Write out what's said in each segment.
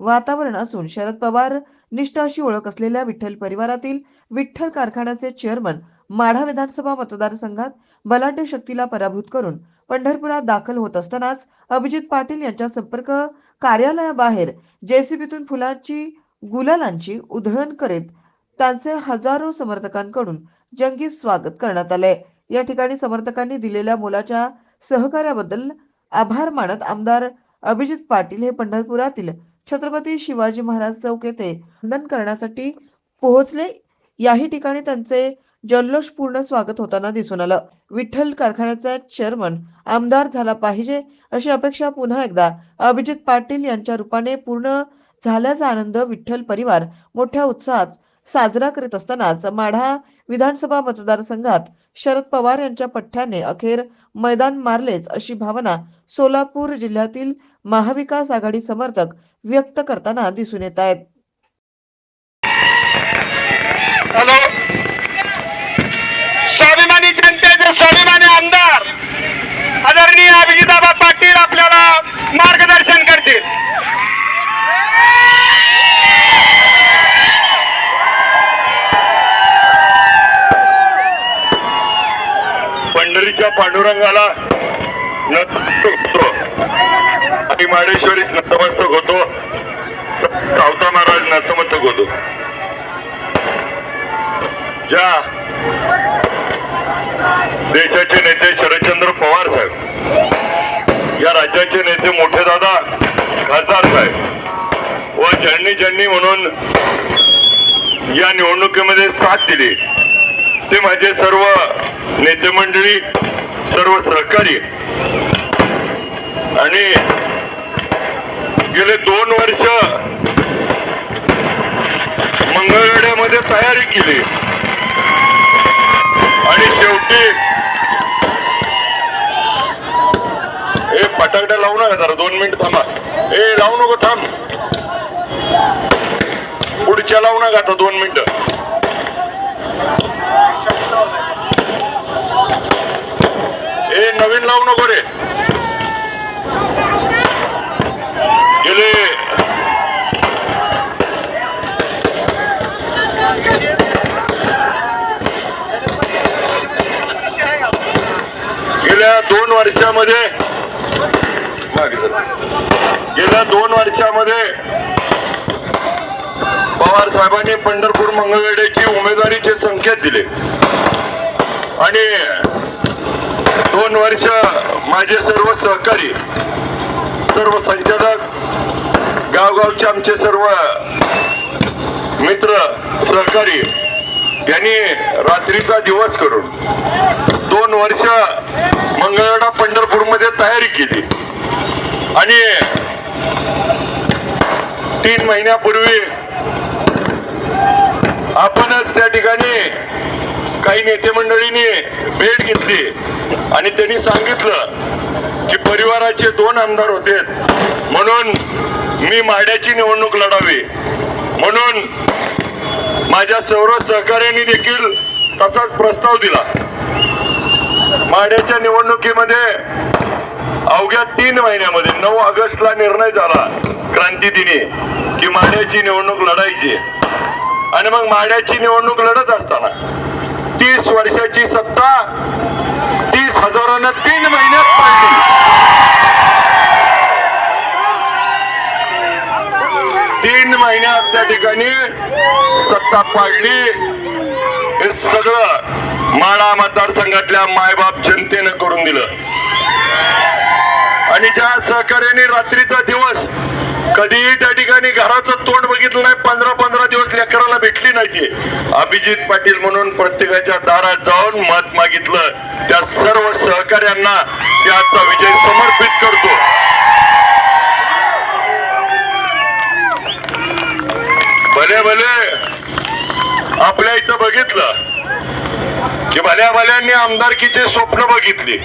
वातावरण असून शरद पवार निष्ठ अशी ओळख असलेल्या विठ्ठल परिवारातील विठ्ठल कारखान्याचे चेअरमन माढा विधानसभा मतदारसंघात बलाढ्य शक्तीला पराभूत करून पंढरपुरात दाखल होत असतानाच अभिजित पाटील यांच्या संपर्क कार्यालयाबाहेर जेसीबीतून फुलांची गुलालांची उधळण करीत त्यांचे हजारो समर्थकांकडून जंगी स्वागत करण्यात आले. या ठिकाणी समर्थकांनी दिलेल्या मोलाच्या सहकार्याबद्दल आभार मानत आमदार अभिजित पाटील हे पंढरपुरातील छत्रपती शिवाजी महाराज चौक येथे वंदन करण्यासाठी पोहोचले. याही ठिकाणी त्यांचे जल्लोषपूर्ण स्वागत होताना दिसून आलं. विठ्ठल कारखान्याचा चेअरमन आमदार झाला पाहिजे अशी अपेक्षा पुन्हा एकदा अभिजित पाटील यांच्या रूपाने पूर्ण झाल्याचा आनंद विठ्ठल परिवार मोठ्या उत्साहात साजरा करीत असतानाच माढा विधानसभा मतदारसंघात शरद पवार यांच्या पठ्ठ्याने अखेर मैदान मारलेच अशी भावना सोलापूर जिल्ह्यातील महाविकास आघाडी समर्थक व्यक्त करताना दिसून येत आहेत. स्वाभिमानी जनतेचे स्वाभिमानी आमदार आदरणीय अभिजिताबा पाटील आपल्याला पांडुरंगाला नतमस्तक होतो. आणि माडेश्वरीस नतमस्तक होतो. सावता महाराज नतमस्तक होतो. ज्या देशाचे नेते शरदचंद्र पवार साहेब या राज्याचे नेते मोठे दादा खासदार साहेब व ज्यांनी ज्यांनी म्हणून या निवडणुकीमध्ये साथ दिली ते माझे सर्व नेते मंडळी सर्व सहकारी आणि गेले दोन वर्ष मंगळवेड्यामध्ये तयारी केली. आणि शेवटी ए फटाकड्या लावू नका जरा दोन मिनिट थांबा. ए लावू नको थांब. पुढच्या लावू नका आता दोन मिनिट ए नवीन लावू नको रे गेले. गेल्या दोन वर्षामध्ये गेल्या दोन वर्षामध्ये पवार साहेबांनी पंढरपूर मंगळवेड्याची उमेदवारीचे संकेत दिले. आणि दोन वर्ष माझे सर्व सहकारी सर्व संचालक गावगावचे आमचे सर्व मित्र सहकारी यांनी रात्रीचा दिवस करून दोन वर्ष मंगळवेढा पंढरपूरमध्ये तयारी केली. आणि तीन महिन्यापूर्वी आपणच त्या ठिकाणी काही नेते मंडळींनी भेट घेतली. आणि त्यांनी सांगितलं की परिवाराचे दोन आमदार होते. म्हणून मी माड्याची निवडणूक लढावी. म्हणून माझ्या सर्व सहकार्यांनी देखील तसाच प्रस्ताव दिला. माड्याच्या निवडणुकीमध्ये अवघ्या तीन महिन्यामध्ये नऊ ऑगस्टला निर्णय झाला क्रांती दिनी की माड्याची निवडणूक लढायची. आणि मग माड्याची निवडणूक लढत असताना तीस वर्षाची सत्ता तीस हजारांना तीन महिन्यात पाडली तीन महिन्यात त्या ठिकाणी सत्ता पाडली हे सगळं माळा मतदारसंघातल्या मायबाप जनतेनं करून दिलं. आणि ज्या सहकार्याने रात्रीचा दिवस कधीही त्या ठिकाणी घराचं तोंड बघितलं नाही पंधरा पंधरा दिवस लेकराला भेटली नाहीये. अभिजित पाटील म्हणून प्रत्येकाच्या दारात जाऊन मत मागितलं. त्या सर्व सहकार्यांना त्याचा विजय समर्पित करतो. भले भले. आपल्या इथं बघितलं. की भल्या भल्यांनी आमदारकीचे स्वप्न बघितली.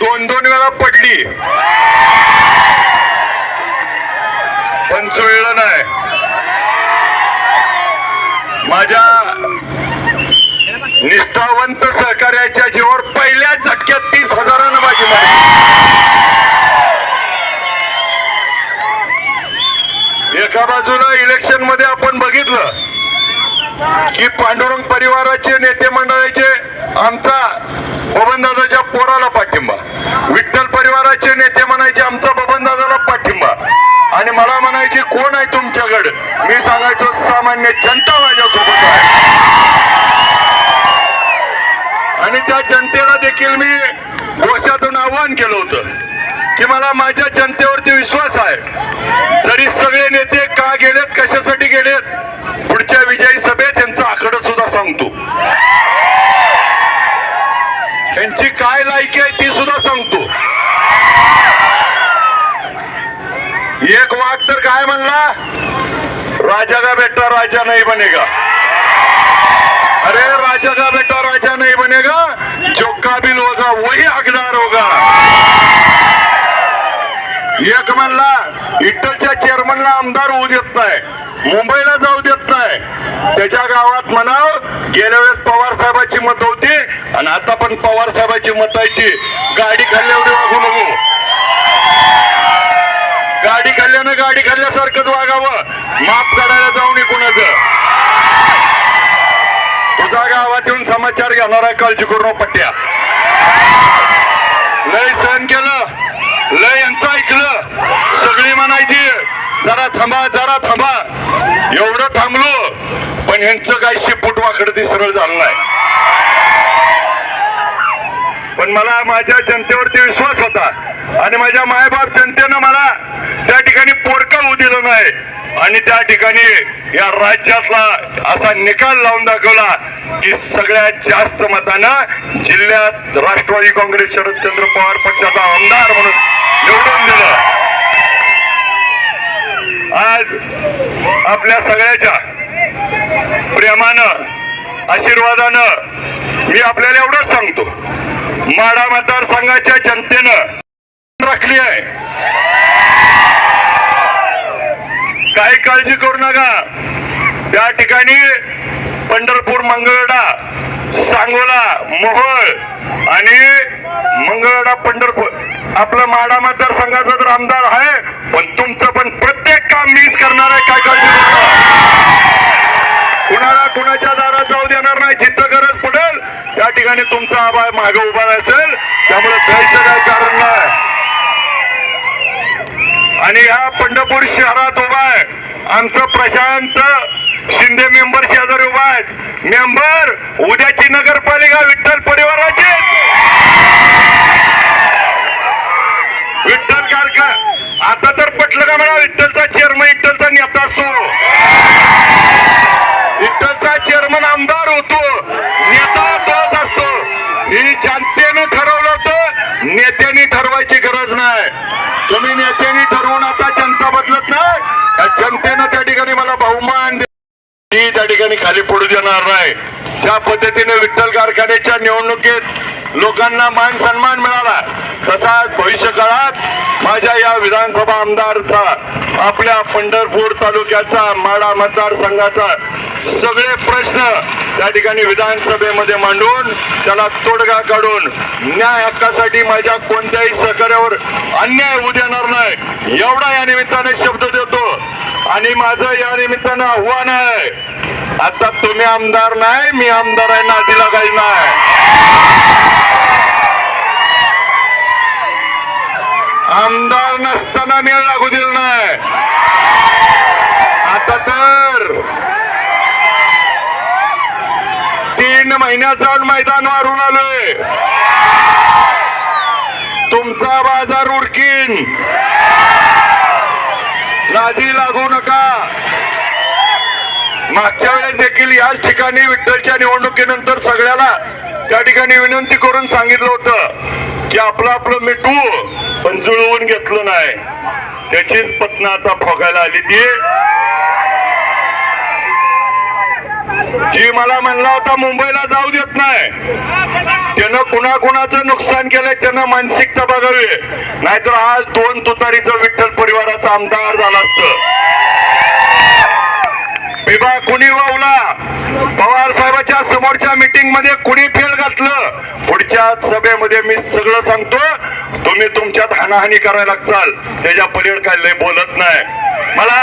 दोन दोन वेळा पडली. पण जुळलं नाही. माझ्या निष्ठावंत सहकार्याच्या जीवन पहिल्याच झटक्यात तीस हजारानं बाजी मारली एका बाजूला इलेक्शनमध्ये आपण बघितलं की पांडुरंग परिवाराचे नेते मंडळाचे आमचा बबनदादाच्या पोराला पाठिंबा. विठ्ठल परिवाराचे नेते म्हणायचे आमचा बबनदादाला पाठिंबा. आणि मला म्हणायचे कोण आहे तुमच्याकडे? मी सांगायचो सामान्य जनता माझ्यासोबत आहे. आणि त्या जनतेला देखील मी घोषातून आव्हान केलं होतं की मला माझ्या जनतेवरती विश्वास आहे. जरी सगळे नेते का गेलेत कशासाठी गेलेत पुढच्या विजयी सभेत यांचं आकडं सुद्धा सांगतो यांची काय लायकी आहे ती सुद्धा सांगतो एक वाघ तर काय म्हणला राजा का बेटा राजा नाही बनेगा? अरे राजा का बेटा राजा नहीं बनेगा? जो काबिल होगा वही हकदार होगा। एक म्हणला इटलच्या चेअरमनला आमदार होऊ देत नाही मुंबईला जाऊ देत नाही. त्याच्या गावात म्हणाव गेल्या वेळेस पवार साहेबांची मत होती आणि आता पण पवार साहेबांची मत आहे ती. गाडी खाल्ल्यावर वागू नको. गाडी खाल्ल्यानं गाडी खाल्ल्यासारखंच वागावं. माफ करायला जाऊ नये कुणाचं. तुझा गावात येऊन समाचार घेणारा आहे काळजी करू पट्ट्या. लय सहन केलं. लय यांचं ऐकलं. सगळी म्हणायची जरा थांबा जरा थांबा. एवढं थांबलो पण यांचं काही शेपूट वाकडं ते सरळ झालं नाही. पण मला माझ्या जनतेवरती विश्वास होता. आणि माझ्या मायबाप जनतेनं मला त्या ठिकाणी पोरकं होऊ दिलं नाही. आणि त्या ठिकाणी या राज्यातला असा निकाल लावून दाखवला की सगळ्यात जास्त मतानं जिल्ह्यात राष्ट्रवादी काँग्रेस शरदचंद्र पवार पक्षाचा आमदार म्हणून निवडून दिलं. आज आपल्या सगळ्याच्या प्रेमानं आशीर्वादानं मी आपल्याला एवढंच सांगतो माडा मतदारसंघाच्या जनतेनं राखली आहे. काही काळजी करू नका. त्या ठिकाणी पंढरपूर मंगळडा सांगोला मोहोळ आणि मंगळडा पंढरपूर आपलं माडा मतदारसंघाचा तर आमदार आहे पण तुमचं पण प्रत्येक काम मीच करणार आहे काय काळजी करू नका कुणाला कुणाच्या दारात जाऊ देणार नाही जिथं गरज पडेल त्या ठिकाणी तुमचा आभार मागे उभा असेल. त्यामुळे जायचं काय कारण नाही आणि ह्या पंढरपूर शहरात उभा आहे. आमचं प्रशांत शिंदे मेंबर शेजारी उभा आहेत. मेंबर उद्याची नगरपालिका विठ्ठल परिवाराची विठ्ठल कारखा आता तर पटलं का म्हणा विठ्ठलचा चेअरमन विठ्ठलचा नेता असतो विठ्ठलचा चेअरमन आमदार होतो नेता तोच असतो ही जनतेने ठरवलं होतं नेत्यांनी ठरवायची गरज नाही. तुम्ही नेत्यांनी ठरवून आता जनता बदलत नाही. जनतेनं त्या ठिकाणी मला बहुमान ती मी त्या ठिकाणी खाली पडू देणार नाही. ज्या पद्धतीने विठ्ठल कारखान्याच्या निवडणुकीत लोकांना मान सन्मान मिळाला तसा भविष्य काळात माझ्या या विधानसभा आमदारचा आपल्या पंढरपूर तालुक्याचा माडा मतदारसंघाचा सगळे प्रश्न त्या ठिकाणी विधानसभेमध्ये मांडून त्याला तोडगा काढून न्याय हक्कासाठी माझ्या कोणत्याही सहकार्यावर अन्याय होऊ देणार नाही. एवढा या निमित्ताने शब्द देतो. आणि माझं या निमित्तानं आव्हान आहे. आता तुम्ही आमदार नाही मी आमदार आहे नादीला काही नाही. आमदार नसताना मेळ लागू दिला नाही. आता तर तीन महिन्यात जाऊन मैदान मारून आलोय तुमचा बाजार उडकीन. नादी लागू नका. मागच्या वेळेस देखील याच ठिकाणी विठ्ठलच्या निवडणुकीनंतर सगळ्याला त्या ठिकाणी विनंती करून सांगितलं होतं की आपलं आपलं मिटू पण जुळवून घेतलं नाही. त्याचीच पत्न आता फोगायला आली ती. जी मला म्हणला होता मुंबईला जाऊ देत नाही. त्यानं कुणाकुणाचं नुकसान केलंय त्यानं मानसिकता बघावी नाहीतर आज दोन तुतारीचं विठ्ठल परिवाराचा आमदार झाला असतं. बिबा कुणी वावला? पवार साहेबाच्या समोरच्या मीटिंगमध्ये कुणी फेल घातलं? पुढच्या सभेमध्ये मी सगळं सांगतो तुम्ही तुमच्यात हानाहानी करायला लागचाल. त्याच्या पलीड काय लय बोलत नाही. मला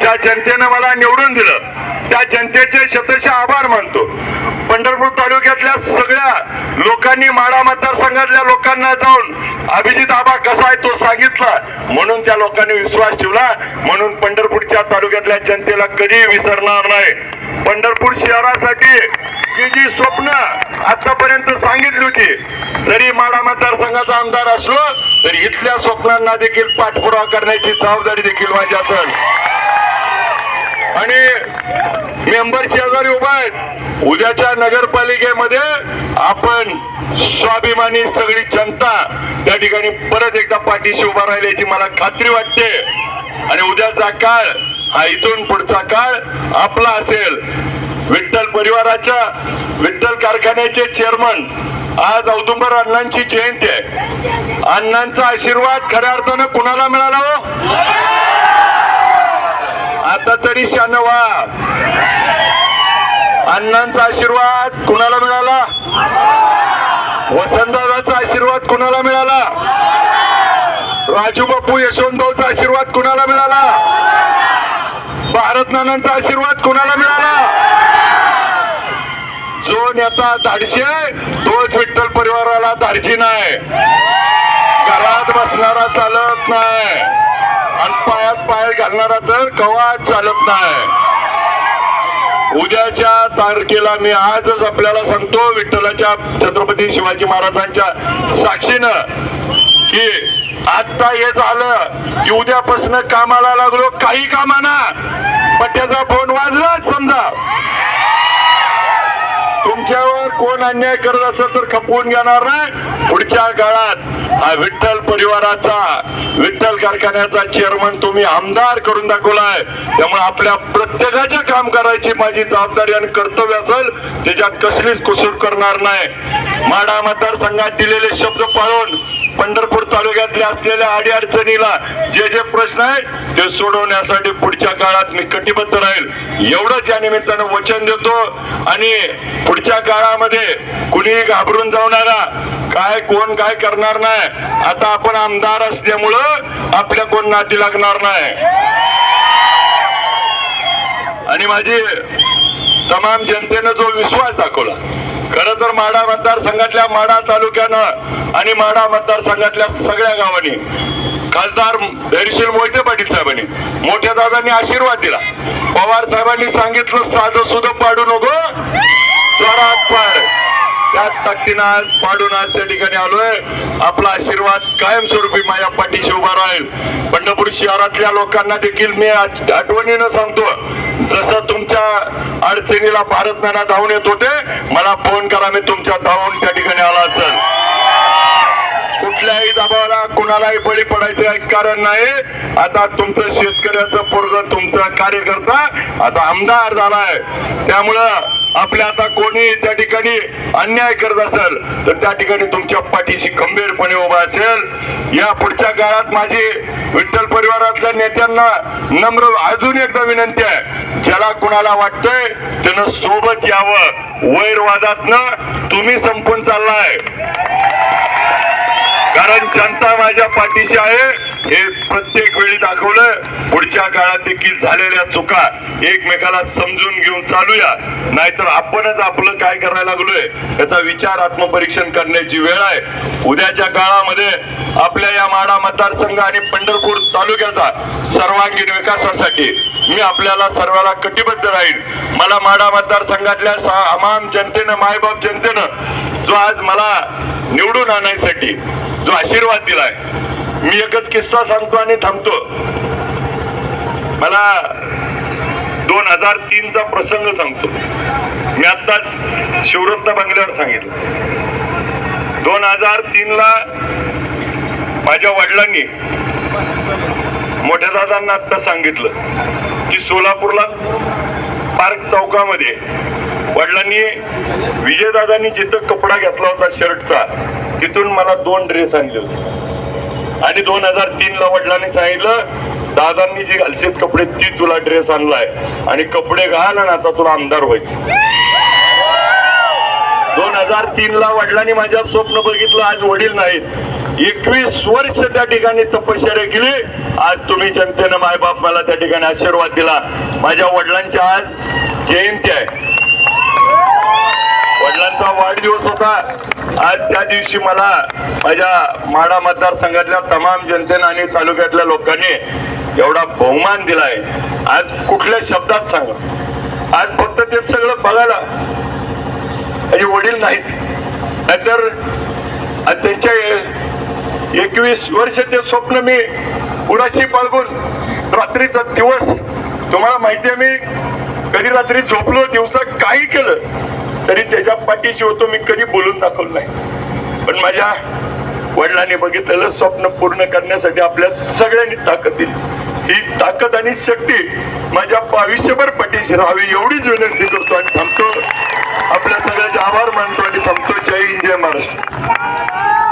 ज्या जनतेनं मला निवडून दिलं त्या जनतेचे शतश आभार मानतो. पंढरपूर तालुक्यातल्या सगळ्या लोकांनी माडा मतदारसंघातल्या लोकांना जाऊन अभिजित आबा कसा आहे तो सांगितला. म्हणून त्या लोकांनी विश्वास ठेवला. म्हणून पंढरपूरच्या तालुक्यातल्या जनतेला कधी विसरणार नाही. पंढरपूर शहरासाठी जी जी स्वप्न आतापर्यंत सांगितली होती जरी माडा मतदारसंघाचा आमदार असलो तरी इथल्या स्वप्नांना देखील पाठपुरावा करण्याची जबाबदारी देखील माझी असेल आणि मेंबर शेजारी उभा आहेत. उद्याच्या नगरपालिकेमध्ये आपण स्वाभिमानी सगळी जनता त्या ठिकाणी परत एकदा पाठीशी उभा राहिल्याची मला खात्री वाटते. आणि उद्याचा काळ हा इथून पुढचा काळ आपला असेल. विठ्ठल परिवाराच्या विठ्ठल कारखान्याचे चेअरमन आज औदुंबर अण्णांची जयंती आहे. अण्णांचा आशीर्वाद खऱ्या अर्थानं कुणाला मिळाला हो? आता तरी शानवा अण्णांचा आशीर्वाद कुणाला मिळाला? वसंतदादाचा आशीर्वाद कुणाला मिळाला? राजू बापू यशवंतभाऊचा आशीर्वाद कुणाला मिळाला? भारत नानांचा आशीर्वाद कुणाला मिळाला? जो नेता धाडशी आहे तोच विठ्ठल परिवाराला धाडशी नाही. घरात बसणारा चालत नाही. आणि पायात पाय घालणारा तर कवा चालत नाही. उद्याच्या तारखेला मी आजच आपल्याला सांगतो विठ्ठलाच्या छत्रपती शिवाजी महाराजांच्या साक्षीनं की आता हे झालं की उद्यापासून कामाला लागलो काही कामाना. पट्ट्याचा फोन वाजलाच समजा. तुमच्यावर कोण अन्याय करत असेल तर खपवून घेणार नाही. पुढच्या काळात हा विठ्ठल परिवाराचा विठ्ठल कारखान्याचा चेअरमन तुम्ही आमदार करून दाखवलाय. त्यामुळे आपल्या प्रत्येकाचे काम करायची माझी जबाबदारी आणि कर्तव्य असेल त्याच्यात कसलीच कुसूट करणार नाही. माडा मतदारसंघात दिलेले शब्द पाळून पंढरपूर तालुक्यातल्या असलेल्या अडीअडचणीला जे जे प्रश्न आहेत ते सोडवण्यासाठी पुढच्या काळात मी कटिबद्ध राहील. एवढंच या निमित्तानं वचन देतो आणि पुढच्या काळामध्ये कुणीही घाबरून जाऊ नका. काय कोण काय करणार नाही. आता आपण आमदार असल्यामुळं आपल्या कोण नाती लागणार नाही. आणि माझी तमाम जनतेनं जो विश्वास दाखवला खर तर माडा मतदारसंघातल्या माडा तालुक्यानं आणि माडा मतदारसंघातल्या सगळ्या गावांनी खासदार धैर्यशील मोहिते पाटील साहेबांनी मोठ्या दादांनी आशीर्वाद दिला. पवार साहेबांनी सांगितलं साधं सुद्धा पाडू नको जोरात पाड. त्याच ताकदीनं आज पाडून आज त्या ठिकाणी आलोय. आपला आशीर्वाद कायमस्वरूपी माझ्या पाठीशी उभा राहील. पंढरपूर शहरातल्या लोकांना देखील मी आठवणीनं सांगतो जसं तुमच्या अडचणीला भारत नाना धावून येत होते मला फोन करा मी तुमच्या धावून त्या ठिकाणी आला असेल. कुठल्याही दबावाला कुणालाही बळी पडायचं एक कारण नाही. आता तुमचं शेतकऱ्याचं पोरग तुमचा कार्यकर्ता आता आमदार झालाय. त्यामुळं आपल्या आता कोणी त्या ठिकाणी अन्याय करत असेल तर त्या ठिकाणी तुमच्या पाठीशी खंबीरपणे उभा असेल. या पुढच्या काळात माझी विठ्ठल परिवारातल्या नेत्यांना नम्र अजून एकदा विनंती आहे ज्याला कुणाला वाटतंय त्यानं सोबत यावं. वैरवादातनं तुम्ही संपून चाललाय. कारण जनता माझ्या पाठीशी आहे. हे प्रत्येक वेळी दाखवलं पुढच्या काळात देखील झालेल्या चुका एकमेकाला समजून घेऊन चालूया. नाहीतर आपणच आपलं काय करायला लागलोय याचा विचार आत्मपरीक्षण करण्याची वेळ आहे. उद्याच्या काळामध्ये आपल्या या माडा मतदारसंघ आणि पंढरपूर तालुक्याचा सर्वांगीण विकासासाठी मी आपल्याला सर्वांना कटिबद्ध राहील मला माडा मतदारसंघातल्या आमाम जनतेनं मायबाप जनतेनं जो आज मला निवडून आणण्यासाठी जो आशीर्वाद दिलाय. मी एकच किस्सा सांगतो आणि थांबतो. मला दोन हजार तीनचा प्रसंग सांगतो. मी आत्ताच शिवरत्न बंगल्यावर सांगितलं. दोन हजार तीन ला माझ्या वडिलांनी मोठ्या दादांना आत्ता सांगितलं की सोलापूरला पार्क चौकामध्ये वडिलांनी विजयदादांनी जिथं कपडा घेतला होता शर्टचा तिथून मला दोन ड्रेस आणले होते. आणि दोन हजार तीन ला वडिलांनी सांगितलं दादांनी जे घालतेत कपडे ती तुला ड्रेस आणलाय. आणि कपडे घाल आणि आता तुला आमदार व्हायचे. दोन हजार तीन ला वडिलांनी माझ्या स्वप्न बघितलं आज वडील नाहीत. एकवीस वर्ष त्या ठिकाणी तपश्चर्या केली. आज तुम्ही जनतेनं मायबाप मला त्या ठिकाणी आशीर्वाद दिला. माझ्या वडिलांची आज जयंती आहे. वडिलांचा वाढदिवस होता. आज त्या दिवशी मला माझ्या माडा मतदारसंघातल्या तमाम जनतेनं आणि तालुक्यातल्या लोकांनी एवढा बहुमान दिलाय. आज कुठल्या शब्दात सांगा? आज फक्त ते सगळं बघायला माझे वडील नाहीत. नाहीतर त्यांच्या एकवीस वर्ष ते स्वप्न मी उडाशी बाळगून रात्रीचा दिवस तुम्हाला माहिती आहे मी कधी रात्री झोपलो दिवसा काही केलं. तरी त्याच्या पाठीशी होतो मी कधी बोलून दाखवलं नाही. पण माझ्या वडिलांनी बघितलेलं स्वप्न पूर्ण करण्यासाठी आपल्या सगळ्यांनी ताकद दिली. ही ताकद आणि शक्ती माझ्या आयुष्यभर पाठीशी राहावी एवढीच विनंती करतो आणि थांबतो. आपल्या सगळ्यांचे आभार मानतो आणि थांबतो. जय हिंद जय महाराष्ट्र.